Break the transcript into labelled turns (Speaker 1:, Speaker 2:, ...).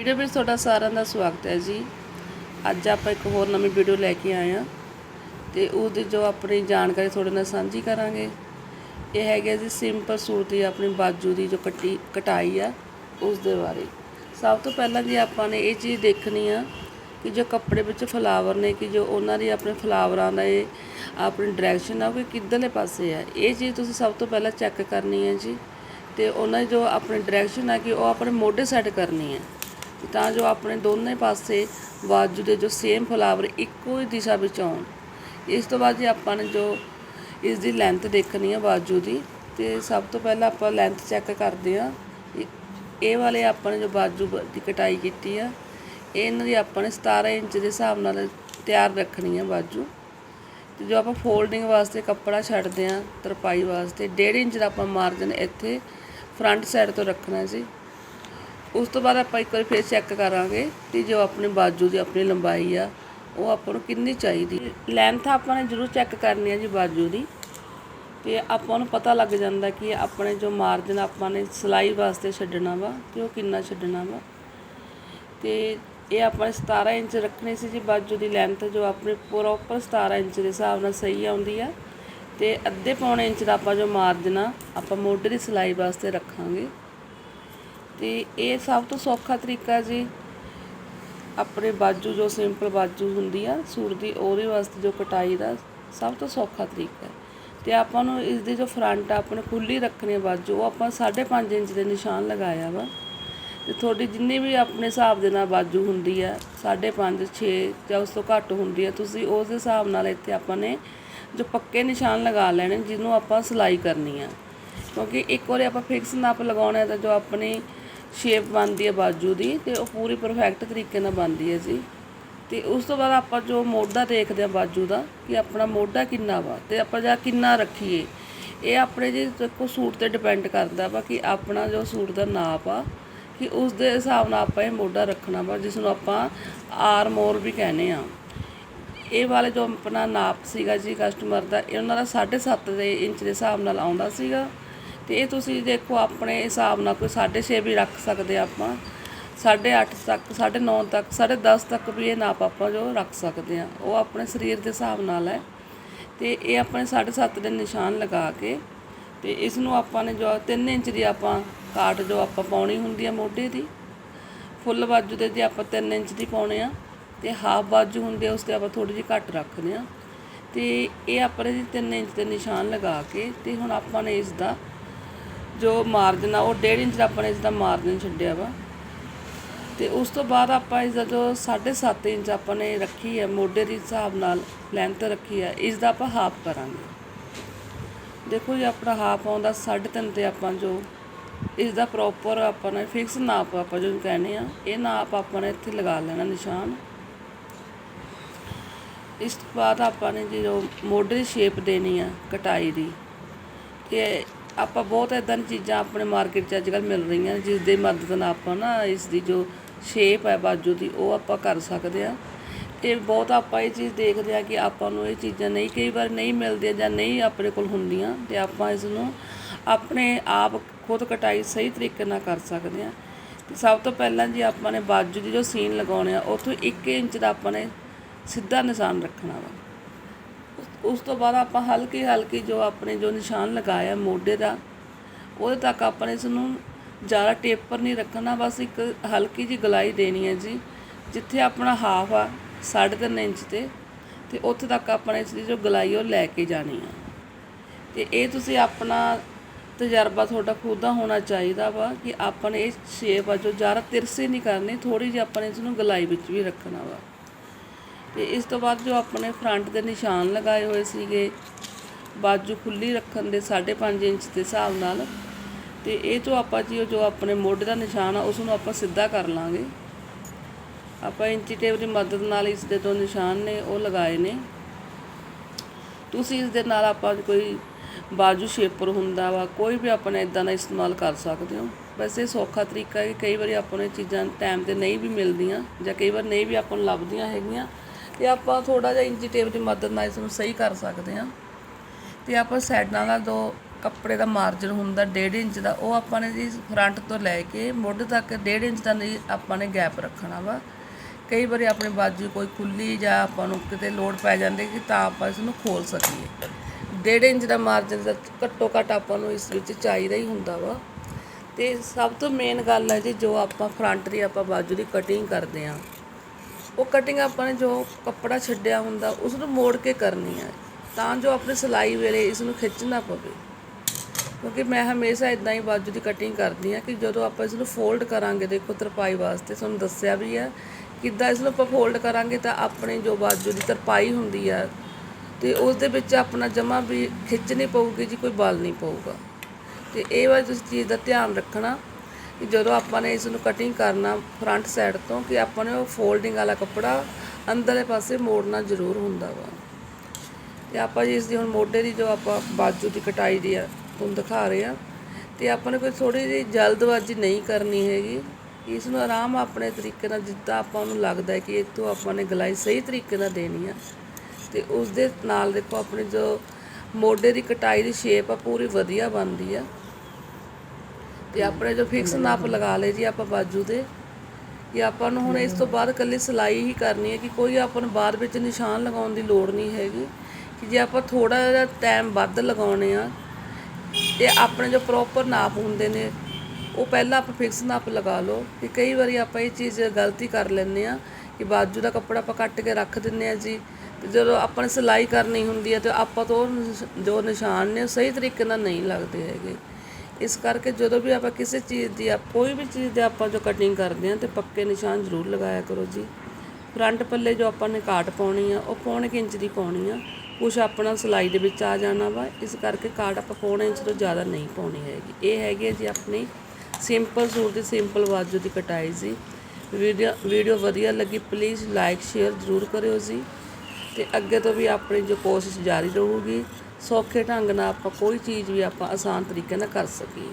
Speaker 1: Video ਵਿੱਚ ਤੁਹਾਡਾ ਸਾਰਿਆਂ ਦਾ ਸਵਾਗਤ ਹੈ ਜੀ। ਅੱਜ ਆਪਾਂ ਇੱਕ ਹੋਰ ਨਵੀਂ ਵੀਡੀਓ ਲੈ ਕੇ ਆਏ ਹਾਂ ਤੇ ਉਹਦੀ ਜੋ ਆਪਣੀ ਜਾਣਕਾਰੀ ਤੁਹਾਡੇ ਨਾਲ ਸਾਂਝੀ ਕਰਾਂਗੇ। ਇਹ ਹੈਗਾ ਜੀ ਸਿੰਪਲ ਸੂਟ ਦੀ ਆਪਣੀ ਬਾਜੂ ਦੀ ਜੋ ਕੱਟੀ, ਕਟਾਈ ਆ ਉਸ ਦੇ ਬਾਰੇ। ਸਭ ਤੋਂ ਪਹਿਲਾਂ ਜੀ ਆਪਾਂ ਨੇ ਇਹ ਚੀਜ਼ ਦੇਖਣੀ ਆ ਕਿ ਜੋ ਕੱਪੜੇ ਵਿੱਚ ਫਲਾਵਰ ਨੇ ਕਿ ਜੋ ਉਹਨਾਂ ਦੀ ਆਪਣੇ ਫਲਾਵਰਾਂ ਦਾ ਇਹ ਆਪਣੀ ਡਾਇਰੈਕਸ਼ਨ ਆ, ਉਹ ਕਿੱਧਰਲੇ ਪਾਸੇ ਆ। ਇਹ ਚੀਜ਼ ਤੁਸੀਂ ਸਭ ਤੋਂ ਪਹਿਲਾਂ ਚੈੱਕ ਕਰਨੀ ਹੈ ਜੀ ਤੇ ਉਹਨਾਂ ਦੀ ਜੋ ਆਪਣੀ ਡਾਇਰੈਕਸ਼ਨ ਆ ਕਿ ਉਹ ਆਪਣੇ ਮੋਢੇ ਸੈੱਟ ਕਰਨੀ ਹੈ ਤਾਂ ਜੋ ਆਪਣੇ ਦੋਨੇ ਪਾਸੇ ਬਾਜੂ ਦੇ ਜੋ ਸੇਮ ਫਲਾਵਰ ਇੱਕੋ ਹੀ ਦਿਸ਼ਾ ਵਿੱਚ ਆਉਣ। ਇਸ ਤੋਂ ਬਾਅਦ ਜੀ ਆਪਾਂ ਨੇ ਜੋ ਇਸ ਦੀ ਲੈਂਥ ਦੇਖਣੀ ਹੈ ਬਾਜੂ ਦੀ, ਤੇ ਸਭ ਤੋਂ ਪਹਿਲਾਂ ਆਪਾਂ ਲੈਂਥ ਚੈੱਕ ਕਰਦੇ ਆ ਇਹ ਵਾਲੇ ਆਪਾਂ ਨੇ ਜੋ ਬਾਜੂ ਦੀ ਕਟਾਈ ਕੀਤੀ ਆ, ਇਹਨਾਂ ਦੀ ਆਪਾਂ ਨੇ 17 ਇੰਚ ਦੇ ਹਿਸਾਬ ਨਾਲ ਤਿਆਰ ਰੱਖਣੀ ਆ ਬਾਜੂ। ਤੇ ਜੋ ਆਪਾਂ ਫੋਲਡਿੰਗ ਵਾਸਤੇ ਕੱਪੜਾ ਛੱਡਦੇ ਆ ਤਰਪਾਈ ਵਾਸਤੇ 1.5 ਇੰਚ ਦਾ ਆਪਾਂ ਮਾਰਜਨ ਇੱਥੇ ਫਰੰਟ ਸਾਈਡ ਤੋਂ ਰੱਖਣਾ ਸੀ ਉਸ ਤੋਂ ਬਾਅਦ ਆਪਾਂ ਇੱਕ ਵਾਰ ਫਿਰ ਚੈੱਕ ਕਰਾਂਗੇ ਕਿ ਜੋ ਆਪਣੇ ਬਾਜੂ ਦੀ ਆਪਣੀ ਲੰਬਾਈ ਆ, ਉਹ ਆਪਾਂ ਨੂੰ ਕਿੰਨੀ ਚਾਹੀਦੀ ਲੈਂਥ ਆਪਾਂ ਨੇ ਜ਼ਰੂਰ ਚੈੱਕ ਕਰਨੀ ਹੈ ਜੀ ਬਾਜੂ ਦੀ। ਤੇ ਆਪਾਂ ਨੂੰ ਪਤਾ ਲੱਗ ਜਾਂਦਾ ਕਿ ਆਪਣੇ ਜੋ ਮਾਰਜਨ ਆਪਾਂ ਨੇ ਸਿਲਾਈ ਵਾਸਤੇ ਛੱਡਣਾ ਵਾ ਤੇ ਉਹ ਕਿੰਨਾ ਛੱਡਣਾ ਵਾ। ਤੇ ਇਹ ਆਪਾਂ ਨੇ 17 ਇੰਚ ਰੱਖਣੀ ਸੀ ਜੀ ਬਾਜੂ ਦੀ ਲੈਂਥ ਜੋ ਆਪਣੀ ਪ੍ਰੋਪਰ 17 ਇੰਚ ਦੇ ਹਿਸਾਬ ਨਾਲ ਸਹੀ ਆਉਂਦੀ ਆ। ਤੇ ਅੱਧੇ ਪੌਣੇ ਇੰਚ ਦਾ ਆਪਾਂ ਜੋ ਮਾਰਜਨ ਆ, ਆਪਾਂ ਮੋਢੇ ਦੀ ਸਿਲਾਈ ਵਾਸਤੇ ਰੱਖਾਂਗੇ। ਤੇ ਇਹ ਸਭ ਤੋਂ ਸੌਖਾ ਤਰੀਕਾ ਜੀ ਆਪਣੇ ਬਾਜੂ ਜੋ ਸਿੰਪਲ ਬਾਜੂ ਹੁੰਦੀ ਆ ਸੂਟ ਦੀ, ਉਹਦੇ ਵਾਸਤੇ ਜੋ ਕਟਾਈ ਦਾ ਸਭ ਤੋਂ ਸੌਖਾ ਤਰੀਕਾ ਹੈ। ਤੇ ਆਪਾਂ ਨੂੰ ਇਸ ਦੀ ਜੋ ਫਰੰਟ ਆ ਆਪਣੇ ਖੁੱਲੀ ਰੱਖਣੀ ਆ ਬਾਜੂ, ਉਹ ਆਪਾਂ 5.5 ਇੰਚ ਦੇ ਨਿਸ਼ਾਨ ਲਗਾਇਆ ਵਾ। ਤੇ ਤੁਹਾਡੀ ਜਿੰਨੀ ਵੀ ਆਪਣੇ ਹਿਸਾਬ ਦੇ ਨਾਲ ਬਾਜੂ ਹੁੰਦੀ ਆ 5.5 6 ਜਾਂ ਉਸ ਤੋਂ ਘੱਟ ਹੁੰਦੀ ਆ, ਤੁਸੀਂ ਉਸ ਦੇ ਹਿਸਾਬ ਨਾਲ ਇੱਥੇ ਆਪਾਂ ਨੇ ਜੋ ਪੱਕੇ ਨਿਸ਼ਾਨ ਲਗਾ ਲੈਣੇ, ਜਿਹਨੂੰ ਆਪਾਂ ਸਿਲਾਈ ਕਰਨੀ ਆ। ਕਿਉਂਕਿ ਇੱਕ ਵਾਰੀ ਆਪਾਂ ਫਿਕਸ ਨਾਪ ਲਗਾਉਣਾ ਹੈ ਤਾਂ ਜੋ ਆਪਣੀ ਸ਼ੇਪ ਬਣਦੀ ਹੈ ਬਾਜੂ ਦੀ ਤੇ ਉਹ ਪੂਰੀ ਪਰਫੈਕਟ ਤਰੀਕੇ ਨਾਲ ਬਣਦੀ ਹੈ ਜੀ। ਤੇ ਉਸ ਤੋਂ ਬਾਅਦ ਆਪਾਂ ਜੋ ਮੋਢਾ ਦੇਖਦੇ ਆ ਬਾਜੂ ਦਾ ਕਿ ਆਪਣਾ ਮੋਢਾ ਕਿੰਨਾ ਵਾ ਤੇ ਆਪਾਂ ਜਾਂ ਕਿੰਨਾ ਰੱਖੀਏ। ਇਹ ਆਪਣੇ ਜੀ ਦੇਖੋ ਸੂਟ ਤੇ ਡਿਪੈਂਡ ਕਰਦਾ ਵਾ ਕਿ ਆਪਣਾ ਜੋ ਸੂਟ ਦਾ ਨਾਪ ਆ ਕਿ ਉਸ ਦੇ ਹਿਸਾਬ ਨਾਲ ਆਪਾਂ ਇਹ ਮੋਢਾ ਰੱਖਣਾ ਵਾ, ਜਿਸ ਨੂੰ ਆਪਾਂ ਆਰ ਮੋਰ ਵੀ ਕਹਿੰਦੇ ਆ ਇਹ ਵਾਲੇ ਜੋ ਆਪਣਾ ਨਾਪ ਸੀਗਾ ਜੀ ਕਸਟਮਰ ਦਾ, ਇਹ ਉਹਨਾਂ ਦਾ 7.5 ਦੇ ਇੰਚ ਦੇ ਹਿਸਾਬ ਨਾਲ ਆਉਂਦਾ ਸੀਗਾ। ਤੇ ਇਹ ਤੁਸੀਂ ਦੇਖੋ ਆਪਣੇ ਹਿਸਾਬ ਨਾਲ ਕੋਈ 6.5 ਵੀ ਰੱਖ ਸਕਦੇ ਆ ਆਪਾਂ 8.5 ਤੱਕ 9.5 ਤੱਕ 10.5 ਤੱਕ ਵੀ ਇਹ ਨਾਪ ਆਪਾਂ ਜੋ ਰੱਖ ਸਕਦੇ ਆ ਉਹ ਆਪਣੇ ਸਰੀਰ ਦੇ ਹਿਸਾਬ ਨਾਲ ਹੈ ਤੇ ਇਹ ਆਪਣੇ 7.5 ਦੇ ਨਿਸ਼ਾਨ ਲਗਾ ਕੇ ਤੇ ਇਸ ਨੂੰ ਆਪਾਂ ਨੇ ਜੋ 3 ਇੰਚ ਦੀ ਆਪਾਂ ਕਾਟ ਜੋ ਆਪਾਂ ਪਾਉਣੀ ਹੁੰਦੀ ਆ ਮੋਢੇ ਦੀ, ਫੁੱਲ ਬਾਜੂ ਦੇ ਜੇ ਆਪਾਂ 3 ਇੰਚ ਦੀ ਪਾਉਣੇ ਆ ਤੇ ਹਾਫ ਬਾਜੂ ਹੁੰਦੇ ਆ ਉਸ ਤੇ ਆਪਾਂ ਥੋੜੀ ਜਿਹੀ ਘੱਟ ਰੱਖਦੇ ਆ ਤੇ ਇਹ ਆਪਣੇ ਜੀ 3 ਇੰਚ ਦੇ ਨਿਸ਼ਾਨ ਲਗਾ ਕੇ ਤੇ ਹੁਣ ਆਪਾਂ ਨੇ ਇਸ ਦਾ ਜੋ ਮਾਰਜਨ ਆ, ਉਹ 1.5 ਇੰਚ ਦਾ ਆਪਾਂ ਨੇ ਇਸ ਮਾਰਜਨ ਛੱਡਿਆ ਵਾ। ਤੇ ਉਸ ਤੋਂ ਬਾਅਦ ਆਪਾਂ ਇਸ ਦਾ ਜੋ 7.5 ਇੰਚ ਆਪਾਂ ਨੇ ਰੱਖੀ ਹੈ, ਮੋਢੇ ਦੇ ਹਿਸਾਬ ਨਾਲ ਲੈਂਥ ਰੱਖੀ ਹੈ, ਇਸ ਦਾ ਆਪਾਂ ਹਾਫ ਕਰਾਂਗੇ। ਦੇਖੋ ਜੀ, ਆਪਣਾ ਹਾਫ ਆਉਂਦਾ 3.5 ਤੇ ਆਪਾਂ ਜੋ ਇਸ ਦਾ ਪ੍ਰੋਪਰ ਆਪਾਂ ਨੇ ਫਿਕਸ ਨਾਪ ਆਪਾਂ ਜੋ ਕਹਿੰਦੇ ਆ ਇਹ ਨਾਪ ਆਪਾਂ ਨੇ ਇੱਥੇ ਲਗਾ ਲੈਣਾ ਨਿਸ਼ਾਨ। ਇਸ ਤੋਂ ਬਾਅਦ ਆਪਾਂ ਨੇ ਜੋ ਮੋਢੇ ਦੀ ਸ਼ੇਪ ਦੇਣੀ ਆ ਕਟਾਈ ਦੀ, ਤੇ ਆਪਾਂ ਬਹੁਤ ਇਦਾਂ ਦੀਆਂ ਚੀਜ਼ਾਂ ਆਪਣੇ ਮਾਰਕੀਟ 'ਚ ਅੱਜ ਕੱਲ੍ਹ ਮਿਲ ਰਹੀਆਂ ਜਿਸ ਦੇ ਮਦਦ ਨਾਲ ਆਪਾਂ ਨਾ ਇਸ ਦੀ ਜੋ ਸ਼ੇਪ ਹੈ ਬਾਜੂ ਦੀ, ਉਹ ਆਪਾਂ ਕਰ ਸਕਦੇ ਆ ਤੇ ਬਹੁਤ ਆਪਾਂ ਇਹ ਚੀਜ਼ ਦੇਖਦੇ ਆ ਕਿ ਆਪਾਂ ਨੂੰ ਇਹ ਚੀਜ਼ਾਂ ਨਹੀਂ, ਕਈ ਵਾਰ ਨਹੀਂ ਮਿਲਦੀਆਂ ਜਾਂ ਨਹੀਂ ਆਪਣੇ ਕੋਲ ਹੁੰਦੀਆਂ ਤੇ ਆਪਾਂ ਇਸ ਨੂੰ ਆਪਣੇ ਆਪ ਖੁਦ ਕਟਾਈ ਸਹੀ ਤਰੀਕੇ ਨਾਲ ਕਰ ਸਕਦੇ ਆ ਤੇ ਸਭ ਤੋਂ ਪਹਿਲਾਂ ਜੀ ਆਪਾਂ ਨੇ ਬਾਜੂ ਦੀ ਜੋ ਸੀਨ ਲਗਾਉਣੇ ਆ, ਉੱਥੋਂ 1 ਇੰਚ ਦਾ ਆਪਾਂ ਨੇ ਸਿੱਧਾ ਨਿਸ਼ਾਨ ਰੱਖਣਾ ਵਾ। ਉਸ- ਉਸ ਤੋਂ ਬਾਅਦ ਆਪਾਂ ਹਲਕੀ ਹਲਕੀ ਜੋ ਆਪਣੇ ਜੋ ਨਿਸ਼ਾਨ ਲਗਾਇਆ ਮੋਢੇ ਦਾ, ਉਹਦੇ ਤੱਕ ਆਪਾਂ ਇਸ ਨੂੰ ਜ਼ਿਆਦਾ ਟੇਪਰ ਨਹੀਂ ਰੱਖਣਾ, ਬਸ ਇੱਕ ਹਲਕੀ ਜੀ ਗਲਾਈ ਦੇਣੀ ਹੈ ਜੀ, ਜਿੱਥੇ ਆਪਣਾ ਹਾਫ ਆ 3.5 ਇੰਚ ਤੇ ਤੇ ਉੱਥੇ ਤੱਕ ਆਪਾਂ ਇਸ ਦੀ ਜੋ ਗਲਾਈ ਉਹ ਲੈ ਕੇ ਜਾਣੀ ਆ। ਤੇ ਇਹ ਤੁਸੀਂ ਆਪਣਾ ਤਜਰਬਾ ਤੁਹਾਡਾ ਖੁਦ ਦਾ ਹੋਣਾ ਚਾਹੀਦਾ ਵਾ ਕਿ ਆਪਾਂ ਨੇ ਇਹ ਸ਼ੇਪ ਆ ਜੋ ਜ਼ਿਆਦਾ ਤਿਰਸੀ ਨਹੀਂ ਕਰਨੀ ਥੋੜੀ ਜਿਹੀ ਆਪਾਂ ਨੇ ਇਸ ਨੂੰ ਗਲਾਈ ਵਿੱਚ ਵੀ ਰੱਖਣਾ ਵਾ। ਤੇ ਇਸ ਤੋਂ ਬਾਅਦ ਜੋ ਆਪਣੇ ਫਰੰਟ ਦੇ ਨਿਸ਼ਾਨ ਲਗਾਏ ਹੋਏ ਸੀਗੇ, ਬਾਜੂ ਖੁੱਲੀ ਰੱਖਣ ਦੇ 5.5 ਇੰਚ ਦੇ ਹਿਸਾਬ ਨਾਲ, ਤੇ ਇਹ ਤੋਂ ਆਪਾਂ ਜੀ ਉਹ ਜੋ ਆਪਣੇ ਮੋਢੇ ਦਾ ਨਿਸ਼ਾਨ ਆ ਉਸ ਨੂੰ ਆਪਾਂ ਸਿੱਧਾ ਕਰ ਲਾਂਗੇ। ਆਪਾਂ ਇੰਚੀ ਟੇਪ ਦੀ ਮਦਦ ਨਾਲ ਇਸ ਦੇ ਦੋ ਨਿਸ਼ਾਨ ਨੇ, ਉਹ ਲਗਾਏ ਨੇ। ਤੁਸੀਂ ਇਸ ਦੇ ਨਾਲ ਆਪਾਂ ਕੋਈ ਬਾਜੂ ਸ਼ੇਪਰ ਹੁੰਦਾ ਵਾ, ਕੋਈ ਵੀ ਆਪਣਾ ਇਦਾਂ ਦਾ ਇਸਤੇਮਾਲ ਕਰ ਸਕਦੇ ਹੋ। ਵੈਸੇ ਸੌਖਾ ਤਰੀਕਾ ਹੈ ਕਈ ਵਾਰੀ ਆਪਾਂ ਨੂੰ ਚੀਜ਼ਾਂ ਟਾਈਮ ਤੇ ਨਹੀਂ ਵੀ ਮਿਲਦੀਆਂ ਜਾਂ ਕਈ ਵਾਰ ਨਹੀਂ ਵੀ ਆਪਾਂ ਨੂੰ ਲੱਭਦੀਆਂ ਹੈਗੀਆਂ। ਤੇ ਆਪਾਂ ਥੋੜਾ ਜਿਹਾ ਇੰਚੀ ਟੇਪ ਦੀ ਮਦਦ ਨਾਲ ਇਸ ਨੂੰ ਸਹੀ ਕਰ ਸਕਦੇ ਹਾਂ। ਤੇ ਆਪਾਂ ਸਾਈਡਾਂ ਦਾ ਦੋ ਕੱਪੜੇ ਦਾ ਮਾਰਜਨ ਹੁੰਦਾ 1.5 ਇੰਚ ਦਾ, ਉਹ ਆਪਾਂ ਨੇ ਜੀ ਫਰੰਟ ਤੋਂ ਲੈ ਕੇ ਮੁੱਢ ਤੱਕ 1.5 ਇੰਚ ਦਾ ਨਹੀਂ ਆਪਾਂ ਨੇ ਗੈਪ ਰੱਖਣਾ ਵਾ। ਕਈ ਵਾਰੀ ਆਪਣੇ ਬਾਜੂ ਕੋਈ ਖੁੱਲੀ ਜਾਂ ਆਪਾਂ ਨੂੰ ਕਿਤੇ ਲੋੜ ਪੈ ਜਾਂਦੀ ਕਿ ਤਾਂ ਆਪਾਂ ਇਸ ਨੂੰ ਖੋਲ ਸਕੀਏ। 1.5 ਇੰਚ ਦਾ ਮਾਰਜਨ ਦਾ ਘੱਟੋ ਘੱਟ ਆਪਾਂ ਨੂੰ ਇਸ ਵਿੱਚ ਚਾਹੀਦਾ ਹੀ ਹੁੰਦਾ ਵਾ। ਤੇ ਸਭ ਤੋਂ ਮੇਨ ਗੱਲ ਹੈ ਜੀ ਜੋ ਆਪਾਂ ਫਰੰਟ ਦੀ ਆਪਾਂ ਬਾਜੂ ਦੀ ਕਟਿੰਗ ਕਰਦੇ ਆ ਉਹ ਕਟਿੰਗ ਆਪਾਂ ਨੇ ਜੋ ਕੱਪੜਾ ਛੱਡਿਆ ਹੁੰਦਾ ਉਸ ਨੂੰ ਮੋੜ ਕੇ ਕਰਨੀ ਹੈ ਤਾਂ ਜੋ ਆਪਣੇ ਸਿਲਾਈ ਵੇਲੇ ਇਸ ਨੂੰ ਖਿੱਚਣਾ ਪਵੇ। ਕਿਉਂਕਿ ਮੈਂ ਹਮੇਸ਼ਾ ਇਦਾਂ ਹੀ ਬਾਜੂ ਦੀ ਕਟਿੰਗ ਕਰਦੀ ਆ ਕਿ ਜਦੋਂ ਆਪਾਂ ਇਸ ਨੂੰ ਫੋਲਡ ਕਰਾਂਗੇ, ਦੇਖੋ ਤਰਪਾਈ ਵਾਸਤੇ ਤੁਹਾਨੂੰ ਦੱਸਿਆ ਵੀ ਆ ਕਿੱਦਾਂ ਇਸ ਨੂੰ ਆਪਾਂ ਫੋਲਡ ਕਰਾਂਗੇ ਤਾਂ ਆਪਣੀ ਜੋ ਬਾਜੂ ਦੀ ਤਰਪਾਈ ਹੁੰਦੀ ਆ, ਤੇ ਉਸ ਦੇ ਵਿੱਚ ਆਪਣਾ ਜਮਾ ਵੀ ਖਿੱਚ ਨਹੀਂ ਪਊਗੀ ਜੀ, ਕੋਈ ਬਲ ਨਹੀਂ ਪਊਗਾ। ਤੇ ਇਹ ਵਾਲੀ ਤੁਸੀਂ ਚੀਜ਼ ਦਾ ਧਿਆਨ ਰੱਖਣਾ। ਕਿ ਜਦੋਂ ਆਪਾਂ ਨੇ ਇਸ ਨੂੰ ਕਟਿੰਗ ਕਰਨਾ ਫਰੰਟ ਸਾਈਡ ਤੋਂ ਕਿ ਆਪਾਂ ਨੇ ਉਹ ਫੋਲਡਿੰਗ ਵਾਲਾ ਕੱਪੜਾ ਅੰਦਰਲੇ ਪਾਸੇ ਮੋੜਨਾ ਜ਼ਰੂਰ ਹੁੰਦਾ ਵਾ। ਤੇ ਆਪਾਂ ਜੀ ਇਸ ਦੀ ਹੁਣ ਮੋਢੇ ਦੀ ਜੋ ਆਪਾਂ ਬਾਜੂ ਦੀ ਕਟਾਈ ਦੀ ਆ, ਤੁਹਾਨੂੰ ਦਿਖਾ ਰਹੇ ਆ। ਤੇ ਆਪਾਂ ਨੇ ਕੋਈ ਥੋੜੀ ਜਿਹੀ ਜਲਦਬਾਜ਼ੀ ਨਹੀਂ ਕਰਨੀ ਹੈਗੀ। ਇਸ ਨੂੰ ਆਰਾਮ ਆਪਣੇ ਤਰੀਕੇ ਨਾਲ ਜਿੱਦਾਂ ਆਪਾਂ ਨੂੰ ਲੱਗਦਾ ਹੈ ਕਿ ਇਹ ਤੋਂ ਆਪਾਂ ਨੇ ਗਲਾਈ ਸਹੀ ਤਰੀਕੇ ਨਾਲ ਦੇਣੀ ਆ। ਤੇ ਉਸ ਦੇ ਨਾਲ ਦੇਖੋ ਆਪਣੀ ਜੋ ਮੋਢੇ ਦੀ ਕਟਾਈ ਦੀ ਸ਼ੇਪ ਆ, ਪੂਰੀ ਵਧੀਆ ਬਣਦੀ ਆ। ਤੇ ਆਪਣੇ ਜੋ ਫਿਕਸ ਨਾਪ ਲਗਾ ਲਏ ਜੀ ਆਪਾਂ ਬਾਜੂ ਦੇ ਇਹ ਆਪਾਂ ਨੂੰ ਹੁਣ ਇਸ ਤੋਂ ਬਾਅਦ ਕੱਲੀ ਸਿਲਾਈ ਹੀ ਕਰਨੀ ਹੈ ਕਿ ਕੋਈ ਆਪਾਂ ਨੂੰ ਬਾਅਦ ਵਿੱਚ ਨਿਸ਼ਾਨ ਲਗਾਉਣ ਦੀ ਲੋੜ ਨਹੀਂ ਹੈਗੀ। ਕਿ ਜੇ ਆਪਾਂ ਥੋੜਾ ਜਿਹਾ ਟਾਈਮ ਵੱਧ ਲਗਾਉਣੇ ਆ, ਤੇ ਆਪਣੇ ਜੋ ਪ੍ਰੋਪਰ ਨਾਪ ਹੁੰਦੇ ਨੇ, ਉਹ ਪਹਿਲਾਂ ਆਪਾਂ ਫਿਕਸ ਨਾਪ ਲਗਾ ਲਓ। ਕਿ ਕਈ ਵਾਰੀ ਆਪਾਂ ਇਹ ਚੀਜ਼ ਗਲਤੀ ਕਰ ਲੈਂਦੇ ਆ ਕਿ ਬਾਜੂ ਦਾ ਕੱਪੜਾ ਆਪਾਂ ਕੱਟ ਕੇ ਰੱਖ ਦਿੰਨੇ ਆ ਜੀ। ਤੇ ਜਦੋਂ ਆਪਾਂ ਨੇ ਸਿਲਾਈ ਕਰਨੀ ਹੁੰਦੀ ਹੈ ਤੇ ਆਪਾਂ ਤੋਂ ਉਹ ਨਿਸ਼- ਜੋ ਨਿਸ਼ਾਨ ਨੇ ਉਹ ਸਹੀ ਤਰੀਕੇ ਨਾਲ ਨਹੀਂ ਲੱਗਦੇ ਹੈਗੇ। ਇਸ ਕਰਕੇ ਜਦੋਂ ਵੀ ਆਪਾਂ ਕਿਸੇ ਚੀਜ਼ ਦੀ ਆ ਕੋਈ ਵੀ ਚੀਜ਼ ਦੇ ਆਪਾਂ ਜੋ ਕਟਿੰਗ ਕਰਦੇ ਹਾਂ ਤੇ ਪੱਕੇ ਨਿਸ਼ਾਨ ਜ਼ਰੂਰ ਲਗਾਇਆ ਕਰੋ ਜੀ। ਫਰੰਟ ਪੱਲੇ ਜੋ ਆਪਾਂ ਨੇ ਕਾਟ ਪਾਉਣੀ ਆ, ਉਹ ਪੌਣੇ ਕੁ ਇੰਚ ਦੀ ਪਾਉਣੀ ਆ। ਕੁਛ ਆਪਣਾ ਸਿਲਾਈ ਦੇ ਵਿੱਚ ਆ ਜਾਣਾ ਵਾ, ਇਸ ਕਰਕੇ ਕਾਟ ਆਪਾਂ ਪੌਣੇ ਇੰਚ ਤੋਂ ਜ਼ਿਆਦਾ ਨਹੀਂ ਪਾਉਣੀ ਹੈਗੀ। ਇਹ ਹੈਗੀ ਹੈ ਜੀ ਆਪਣੀ ਸਿੰਪਲ ਸੂਟ ਦੀ ਸਿੰਪਲ ਬਾਜੂ ਦੀ ਕਟਾਈ ਜੀ। ਵੀਡੀਓ ਵੀਡੀਓ ਵਧੀਆ ਲੱਗੀ ਪਲੀਜ਼ ਲਾਈਕ ਸ਼ੇਅਰ ਜ਼ਰੂਰ ਕਰਿਓ ਜੀ। ਤੇ ਅੱਗੇ ਤੋਂ ਵੀ ਆਪਣੀ ਜੋ ਕੋਸ਼ਿਸ਼ ਜਾਰੀ ਰਹੂਗੀ ਸੌਖੇ ਢੰਗ ਨਾਲ ਆਪਾਂ ਕੋਈ ਚੀਜ਼ ਵੀ ਆਪਾਂ ਆਸਾਨ ਤਰੀਕੇ ਨਾਲ ਕਰ ਸਕੀਏ।